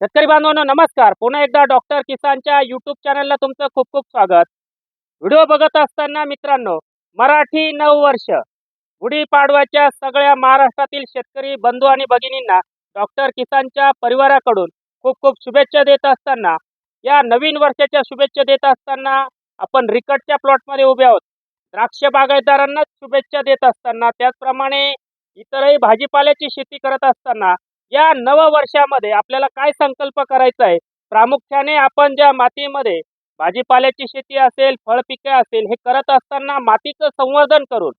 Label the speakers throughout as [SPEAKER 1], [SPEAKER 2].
[SPEAKER 1] शेतकरी बांधवांनो नमस्कार. पुन्हा एकदा डॉक्टर किसानच्या युट्यूब चॅनलला तुमचं खूप खूप स्वागत. व्हिडिओ बघत असताना मित्रांनो मराठी नऊ वर्ष गुढीपाडव्याच्या सगळ्या महाराष्ट्रातील शेतकरी बंधू आणि भगिनींना डॉक्टर किसानच्या परिवाराकडून खूप खूप शुभेच्छा देत असताना या नवीन वर्षाच्या शुभेच्छा देत असताना आपण रिकटच्या प्लॉटमध्ये उभे आहोत. द्राक्ष बागायतदारांनाच शुभेच्छा देत असताना त्याचप्रमाणे इतरही भाजीपाल्याची शेती करत असताना या नववर्षामध्ये आपल्याला काय संकल्प करायचा आहे? प्रामुख्याने आपण ज्या मातीमध्ये भाजीपाल्याची शेती असेल फळपिके असेल हे करत असताना मातीचं संवर्धन करून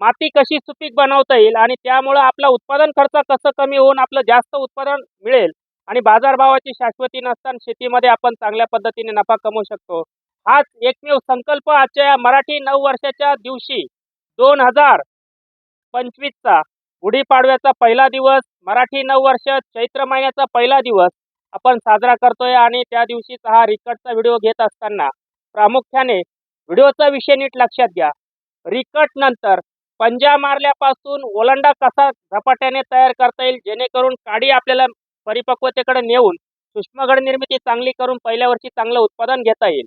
[SPEAKER 1] माती कशी सुपीक बनवता येईल आणि त्यामुळं आपला उत्पादन खर्च कसं कमी होऊन आपलं जास्त उत्पादन मिळेल आणि बाजारभावाची शाश्वती नसताना शेतीमध्ये आपण चांगल्या पद्धतीने नफा कमवू शकतो? हाच एकमेव संकल्प आजच्या या मराठी नऊ वर्षाच्या दिवशी दोन हजार पंचवीसचा गुढीपाडव्याचा पहिला दिवस मराठी नऊ वर्ष चैत्र महिन्याचा पहिला दिवस आपण साजरा करतोय आणि त्या दिवशीचा हा रिकटचा व्हिडिओ घेत असताना प्रामुख्याने व्हिडिओचा विषय नीट लक्षात घ्या. रिकट नंतर पंजा मारल्यापासून ओलांडा कसा झपाट्याने तयार करता येईल जेणेकरून काडी आपल्याला परिपक्वतेकडे नेऊन सूक्ष्मगड निर्मिती चांगली करून पहिल्या वर्षी चांगलं उत्पादन घेता येईल.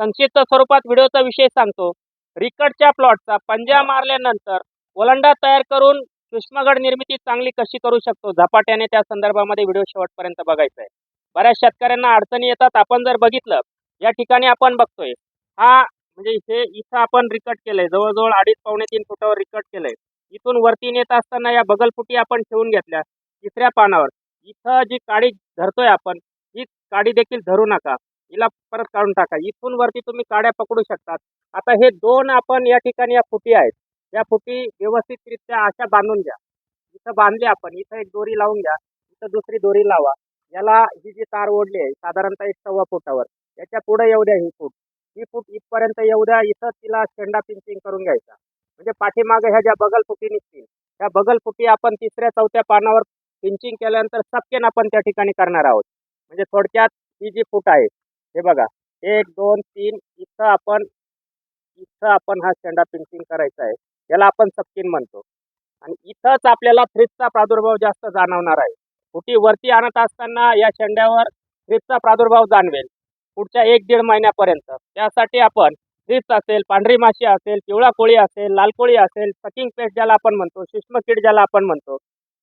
[SPEAKER 1] संक्षिप्त स्वरूपात व्हिडिओचा विषय सांगतो. रिकटच्या प्लॉटचा पंजा मारल्यानंतर ओलांडा तयार करून सूक्ष्मगड निर्मिती चांगली कशी करू शकतो? झपाट्याने त्या संदर्भामध्ये व्हिडिओ शेवटपर्यंत बघायचा आहे बऱ्याच शेतकऱ्यांना अडचणी येतात. आपण जर बघितलं या ठिकाणी आपण बघतोय हा म्हणजे हे इथं आपण रिकट केलंय. जवळजवळ अडीच पावणे तीन फुटावर रिकट केलंय. इथून वरती नेत असताना या बगलफुटी आपण ठेवून घेतल्या तिसऱ्या पानावर. इथं जी काडी धरतोय आपण ही काडी देखील धरू नका. हिला परत काढून टाका. इथून वरती तुम्ही काड्या पकडू शकतात. आता हे दोन आपण या ठिकाणी या फुटी आहेत. या फुटी व्यवस्थितरित्या अशा बांधून घ्या. इथं बांधली आपण इथं एक दोरी लावून घ्या इथं दुसरी दोरी लावा. याला ही जी तार ओढली आहे साधारणतः एक सव्वा फुटावर याच्यापुढे येऊ द्या ही फूट. ही फूट इथपर्यंत येऊ द्या इथं तिला शेंडा पिंचिंग करून घ्यायचा. म्हणजे पाठीमागे ह्या ज्या बगल फुटी निघतील त्या बगल फुटी आपण तिसऱ्या चौथ्या पानावर पिंचिंग केल्यानंतर सपकेन आपण त्या ठिकाणी करणार आहोत. म्हणजे थोडक्यात ही जी फूट आहे हे बघा एक दोन तीन इथं आपण इथं आपण हा शेंडा पिंचिंग करायचा आहे. याला आपण सपकिन म्हणतो. आणि इथंच आपल्याला फ्रीजचा प्रादुर्भाव जास्त जाणवणार आहे. फुटी वरती आणत असताना या शेंड्यावर फ्रीजचा प्रादुर्भाव जाणवेल. पुढच्या एक दीड महिन्यापर्यंत. त्यासाठी आपण थ्रिप्स असेल पांढरी माशी असेल पिवळा कोळी असेल लाल कोळी असेल सकिंग पेस्ट ज्याला आपण म्हणतो सूक्ष्म कीड ज्याला आपण म्हणतो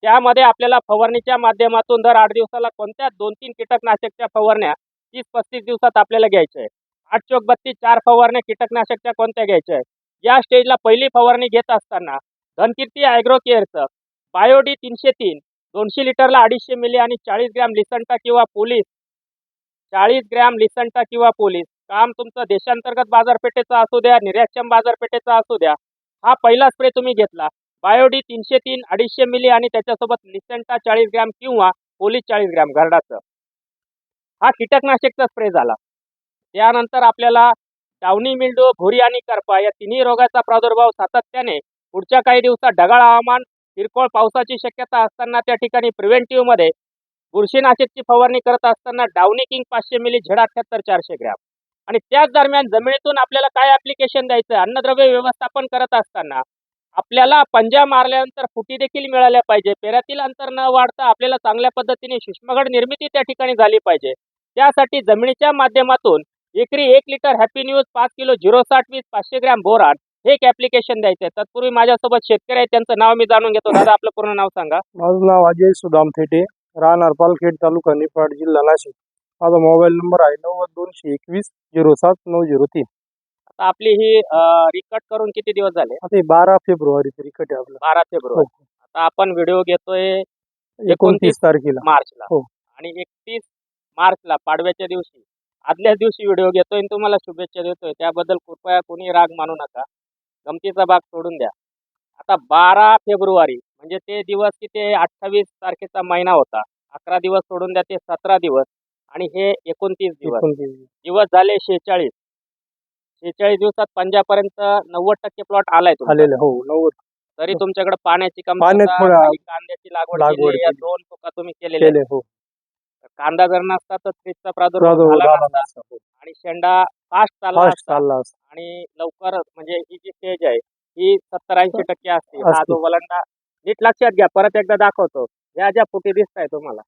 [SPEAKER 1] त्यामध्ये आपल्याला फवारणीच्या माध्यमातून दर आठ दिवसाला कोणत्या दोन तीन कीटकनाशकच्या फवारण्या तीस पस्तीस दिवसात आपल्याला घ्यायच्या आहे आठ चौक बत्तीस चार फवारण्या कीटकनाशकच्या कोणत्या घ्यायच्या आहे या स्टेजला पहिली फवारणी घेत असताना धनकीर्ती ॲग्रो केअरचं बायोडी तीनशे तीन दोनशे लिटरला अडीचशे मिली आणि चाळीस ग्रॅम लिसंटा किंवा पोलीस चाळीस ग्रॅम लिसंटा किंवा पोलीस. काम तुमचं देशांतर्गत बाजारपेठेचं असू द्या निर्यातक्षम बाजारपेठेचा असू द्या. हा पहिला स्प्रे तुम्ही घेतला. बायोडी तीनशे तीन अडीचशे मिली आणि त्याच्यासोबत लिसेंटा चाळीस ग्रॅम किंवा पोलीस चाळीस ग्रॅम घरडाचं. हा कीटकनाशकचा स्प्रे झाला. त्यानंतर आपल्याला डावणी मिल्डो भुरी आणि करपा या तिन्ही रोगाचा प्रादुर्भाव सातत्याने पुढच्या काही दिवसात ढगाळ हवामान किरकोळ पावसाची शक्यता असताना त्या ठिकाणी प्रिव्हेंटिव्हमध्ये बुरशीनाशकची फवारणी करत असताना डावणी किंग पाचशे मिली झेड अठ्याहत्तर चारशे ग्रॅम. आणि त्याच दरम्यान जमिनीतून आपल्याला काय ऍप्लिकेशन द्यायचं अन्नद्रव्य व्यवस्थापन करत असताना आपल्याला पंजा मारल्यानंतर फुटी देखील मिळाल्या पाहिजे. पेऱ्यातील अंतर न वाढता आपल्याला चांगल्या पद्धतीने सूक्ष्मगड निर्मिती त्या ठिकाणी झाली पाहिजे. त्यासाठी जमिनीच्या माध्यमातून एकरी एक लिटर हॅपी न्यूज पाच किलो झिरो साठ वीस पाचशे ग्रॅम बोरान. हे एक ऍप्लिकेशन द्यायचं आहे तत्पूर्वी माझ्यासोबत शेतकरी आहेत. त्यांचं नाव मी जाणून घेतो. दादा आपलं पूर्ण नाव सांगा.
[SPEAKER 2] माझं नाव अजय सुदाम थेटे. राहणार पालखेड तालुका निफाड जिल्हा नाशिक. माझा मोबाईल नंबर आहे नव्वद दोनशे एकवीस झिरो सात नऊ झिरो तीन.
[SPEAKER 1] आता आपली ही रिकट करून किती दिवस झाले?
[SPEAKER 2] आता हे बारा फेब्रुवारी तरी कट आहे आपलं.
[SPEAKER 1] बारा फेब्रुवारी. आता आपण व्हिडिओ घेतोय
[SPEAKER 2] एकोणतीस तारखेला.
[SPEAKER 1] मार्चला.
[SPEAKER 2] हो.
[SPEAKER 1] आणि एकतीस मार्चला पाडव्याच्या दिवशी. आदल्याच दिवशी व्हिडिओ घेतोय आणि तुम्हाला शुभेच्छा देतोय. त्याबद्दल कृपया कोणी राग मानू नका. गमतीचा भाग सोडून द्या. आता बारा फेब्रुवारी म्हणजे ते दिवस की ते अठ्ठावीस तारखेचा महिना होता. अकरा दिवस सोडून द्या ते सतरा दिवस. आणि हे एकोणतीस दिवस. दिवस. झाले शेहेचाळीस. शेहेचाळीस दिवसात पंजापर्यंत नव्वद टक्के प्लॉट आलाय
[SPEAKER 2] हो नव्वद.
[SPEAKER 1] तरी तुमच्याकडे पाण्याची कमतरता काही कांद्याची लागवड या. दोन चुका तुम्ही केलेल्या
[SPEAKER 2] हो.
[SPEAKER 1] कांदा जर नसता तर थ्रीजचा प्रादुर्भाव झाला नसता.
[SPEAKER 2] हो.
[SPEAKER 1] आणि शेंडा फास्ट चालला
[SPEAKER 2] फास्ट
[SPEAKER 1] असता
[SPEAKER 2] चालला असता.
[SPEAKER 1] आणि लवकर म्हणजे ही जी स्टेज आहे ही सत्तर ऐंशी टक्के असते हा
[SPEAKER 2] असते.
[SPEAKER 1] जो वलंडा नीट लक्षात घ्या परत एकदा दाखवतो ह्या ज्या फुटी दिसत आहे तुम्हाला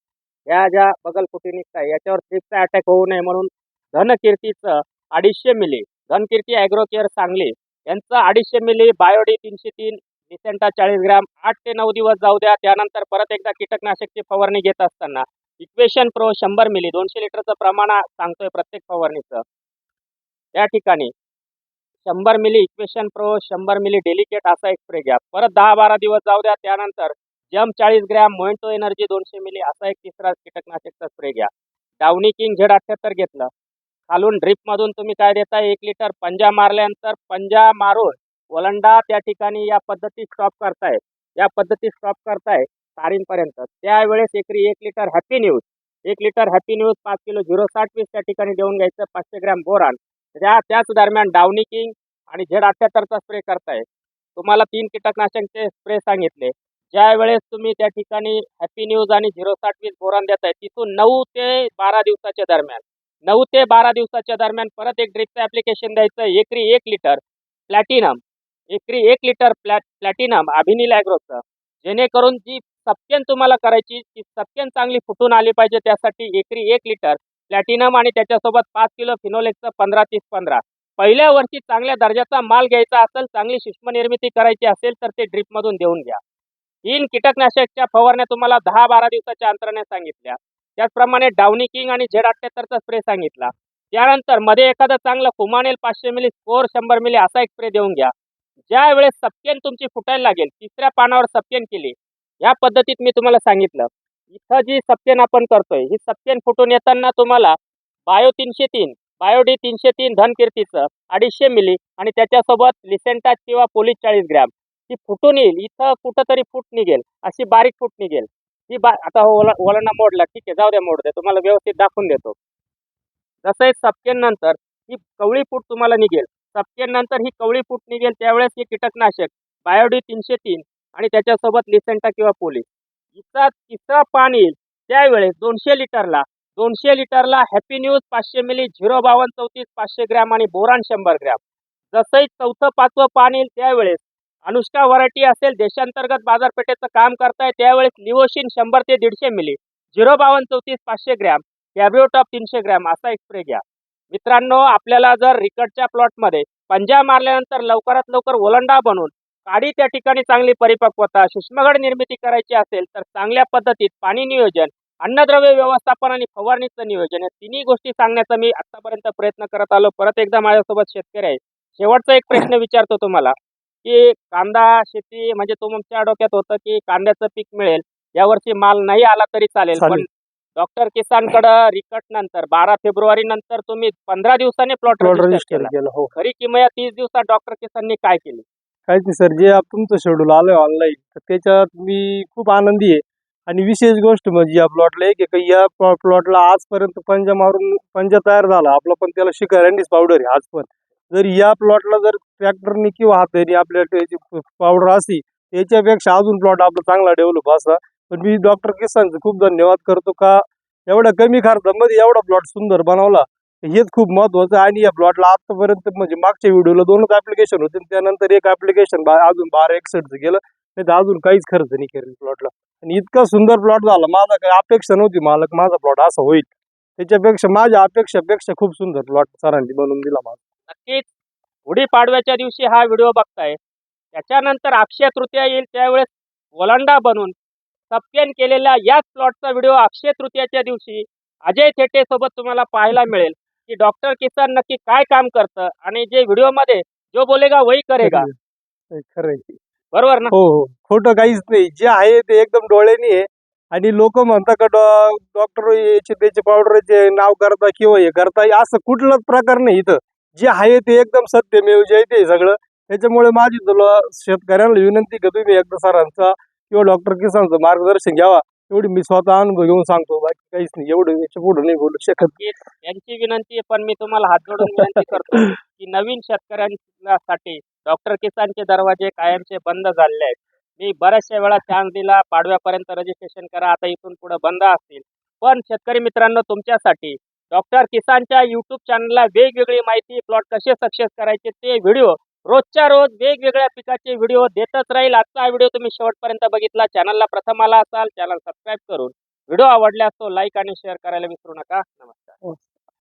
[SPEAKER 1] ह्या ज्या बगलफुटी निघताय याच्यावर थ्रिप्सचा अटॅक होऊ नये म्हणून धनकीर्तीचं अडीचशे ml Dhankirti agro care Sangli यांचं अडीचशे मिली बायोडी तीनशे तीन लिसेंटा चाळीस ग्राम आठ ते नऊ दिवस जाऊ द्या त्यानंतर परत एकदा कीटकनाशकची फवारणी घेत असताना इक्वेशन प्रो शंभर मिली. दोनशे लिटरचं प्रमाण सांगतोय प्रत्येक फवारणीचं. त्या ठिकाणी शंभर मिली इक्वेशन प्रो शंभर मिली डेलिकेट असा एक स्प्रे घ्या. परत दहा बारा दिवस जाऊ द्या. त्यानंतर जम चाळीस ग्रॅम मोइंटो एनर्जी दोनशे मिली असा एक तिसरा कीटकनाशकचा स्प्रे घ्या. डावणी किंग झेड अठ्ठ्याहत्तर घेतलं. खालून ड्रिपमधून तुम्ही काय देता एक लिटर पंजा मारल्यानंतर पंजा मारून ओलंडा त्या ठिकाणी या पद्धती स्टॉप करताय. या पद्धती स्टॉप करताय. सारींपर्यंत त्यावेळेस एकरी एक लिटर हॅपी न्यूज एक लिटर हॅपी न्यूज पाच किलो झिरो साठ वीस त्या ठिकाणी देऊन घ्यायचं पाचशे ग्रॅम बोरान. त्या त्याच दरम्यान डावणी किंग आणि झेड अठ्ठ्याहत्तरचा स्प्रे करताय. तुम्हाला तीन कीटकनाशकचे स्प्रे सांगितले. ज्या वेळेस तुम्ही त्या ठिकाणी हॅपी न्यूज आणि झिरो साठ वीस बोरान देताय तिथून नऊ ते बारा दिवसाच्या दरम्यान नऊ ते बारा दिवसाच्या दरम्यान परत एक ड्रिपचं ॲप्लिकेशन द्यायचं एकरी एक लिटर प्लॅटिनम एकरी एक लिटर प्लॅ प्लॅटिनम अभिनील ॲग्रोचं जेणेकरून जी सप्यन तुम्हाला करायची ती सप्यन चांगली फुटून आली पाहिजे त्यासाठी एकरी एक लिटर प्लॅटिनम आणि त्याच्यासोबत पाच किलो फिनोलेक्सचं पंधरा तीस पंधरा. पहिल्या वर्षी चांगल्या दर्जाचा माल घ्यायचा असेल चांगली सूक्ष्म निर्मिती करायची असेल तर ते ड्रिपमधून देऊन घ्या. तीन कीटकनाशकच्या फवारण्या तुम्हाला दहा बारा दिवसाच्या अंतराने सांगितल्या. त्याचप्रमाणे डाउनी किंग आणि झेड अठ्ठ्याहत्तरचा स्प्रे सांगितला. त्यानंतरमध्ये एखादं चांगलं कुमानेल पाचशे मिली स्कोर शंभर मिली असा एक स्प्रे देऊन घ्या. ज्या वेळेस सप्यन तुमची फुटायला लागेल तिसऱ्या पानावर सपकेन केली या पद्धतीत मी तुम्हाला सांगितलं. इथं जी सप्यन आपण करतोय ही सप्यन फुटून येताना तुम्हाला बायो तीनशे तीन बायोडी तीनशे तीन धनकीर्तीचं अडीचशे मिली आणि त्याच्यासोबत लिसेंटा किंवा पोलीस चाळीस ग्रॅम. ती फुटून येईल. इथं कुठंतरी फूट निघेल. अशी बारीक फूट निघेल. ही बा आता हो, ओला ओलांना मोडला. ठीक आहे जाऊ द्या मोड द्या. तुम्हाला व्यवस्थित दाखवून देतो. जसं सपकेन नंतर ही कवळी फूट तुम्हाला निघेल. सपकेन नंतर ही कवळी फूट निघेल त्यावेळेस हे कीटकनाशक बायोडी तीनशे तीन आणि त्याच्यासोबत लिसेंटा किंवा पोलीस. इथला तिसरा पान येईल त्यावेळेस दोनशे लिटरला दोनशे लिटरला हॅपी न्यूज पाचशे मिली झिरो बावन्न चौतीस पाचशे ग्रॅम आणि बोरान शंभर ग्रॅम. जसंही चौथं पाचवं पान येईल त्यावेळेस अनुष्का व्हरायटी असेल देशांतर्गत बाजारपेठेचं काम करताय त्यावेळेस लिओशिन शंभर ते दीडशे मिली झिरो बावन्न चौतीस पाचशे ग्रॅम कॅब्रिओटॉप तीनशे ग्रॅम असा एक स्प्रे घ्या. मित्रांनो आपल्याला जर रिकटच्या प्लॉटमध्ये पंजा मारल्यानंतर लवकरात लवकर ओलंडा बनवून काडी त्या ठिकाणी चांगली परिपक्वता सूक्ष्मगड निर्मिती करायची असेल तर चांगल्या पद्धतीत पाणी नियोजन अन्नद्रव्य व्यवस्थापन आणि फवारणीचं नियोजन या तिन्ही गोष्टी सांगण्याचा मी आतापर्यंत प्रयत्न करत आलो. परत एकदा माझ्यासोबत शेतकरी आहे शेवटचा एक प्रश्न विचारतो तुम्हाला की कांदा शेती म्हणजे तुमच्या डोक्यात होतं की कांद्याचं पीक मिळेल यावर्षी माल नाही आला तरी चालेल पण. डॉक्टर किसानकडं रिकट नंतर बारा फेब्रुवारी नंतर तुम्ही पंधरा दिवसांनी प्लॉट रजिस्टर केलं
[SPEAKER 2] हो.
[SPEAKER 1] खरी किमया तीस दिवसात डॉक्टर किसाननी काय केली?
[SPEAKER 2] काहीच नाही सर जे आप- तुमचं शेड्यूल आलंय ऑनलाईन तर त्याच्यात मी खूप आनंदी आहे. आणि विशेष गोष्ट म्हणजे या प्लॉटला एक की या प्लॉटला आजपर्यंत पंजा मारून पंजा तयार झाला. आपला पण त्याला शिकार अँडीस पावडर आहे आज पण. जर या प्लॉटला जर ट्रॅक्टरने किंवा हाताने आपल्या पावडर असती त्याच्यापेक्षा अजून प्लॉट आपला चांगला डेव्हलप असा. पण मी डॉक्टर किसानचं खूप धन्यवाद करतो का एवढ्या कमी खर्चामध्ये एवढा प्लॉट सुंदर बनवला. हेच खूप महत्वाचं आणि या प्लॉटला आतापर्यंत म्हणजे मागच्या व्हिडिओला दोनच ऍप्लिकेशन होते. त्यानंतर एक ऍप्लिकेशन अजून बारा एकसठचं गेलं. नाही तर अजून काहीच खर्च नाही करेल प्लॉटला आणि इतका सुंदर प्लॉट झाला. माझा काही अपेक्षा नव्हती. मालक माझा प्लॉट असा होईल. त्याच्यापेक्षा माझ्या अपेक्षापेक्षा खूप सुंदर प्लॉट सरांनी बनवून दिला मला
[SPEAKER 1] नक्कीच. गुढीपाडव्याच्या दिवशी हा व्हिडिओ बघताय. त्याच्यानंतर अक्षय तृतीया येईल. त्यावेळेस ओलांडा बनून सप्यन केलेल्या याच प्लॉटचा व्हिडिओ अक्षय तृतीयाच्या दिवशी अजय थेटे सोबत तुम्हाला पाहायला मिळेल. की डॉक्टर किसान नक्की काय काम करतं आणि जे व्हिडिओमध्ये जो बोलेगा वही करेगा.
[SPEAKER 2] खरंय.
[SPEAKER 1] बरोबर ना?
[SPEAKER 2] हो हो. खोटं काहीच नाही. जे आहे ते एकदम डोळ्यानी आहे. आणि लोक म्हणतात का डॉक्टर याचे त्याचे पावडरचे नाव करता किंवा हे करता असं कुठलाच प्रकार नाही इथं. जे आहे ते एकदम सत्यमेव जे आहे ते सगळं. त्याच्यामुळे माझी तुला शेतकऱ्यांना विनंती का तुम्ही एकदा सरांचा किंवा डॉक्टर किसानचं मार्गदर्शन घ्यावा. एवढी मी स्वतः अनुभव घेऊन सांगतो बाकी काहीच नाही. एवढं याच्यापुढे नाही बोलू शकत.
[SPEAKER 1] नक्कीच यांची विनंती आहे पण मी तुम्हाला हात जोडून विनंती करतो की नवीन शेतकऱ्यांसाठी डॉक्टर किसानचे दरवाजे कायमचे बंद झालेले आहेत. मी बऱ्याचशा वेळा चान्स दिला पाडव्यापर्यंत रजिस्ट्रेशन करा आता इथून पुढे बंद असतील. पण शेतकरी मित्रांनो तुमच्यासाठी डॉक्टर किसानच्या युट्यूब चॅनलला वेगवेगळी माहिती प्लॉट कसे सक्सेस करायचे ते व्हिडिओ रोजच्या रोज वेगवेगळ्या पिकाचे व्हिडिओ देतच राहील. आजचा हा व्हिडिओ तुम्ही शेवटपर्यंत बघितला. चॅनलला प्रथम आला असाल चॅनल सबस्क्राईब करून व्हिडिओ आवडल्यास तो लाईक आणि शेअर करायला विसरू नका. नमस्कार. हो.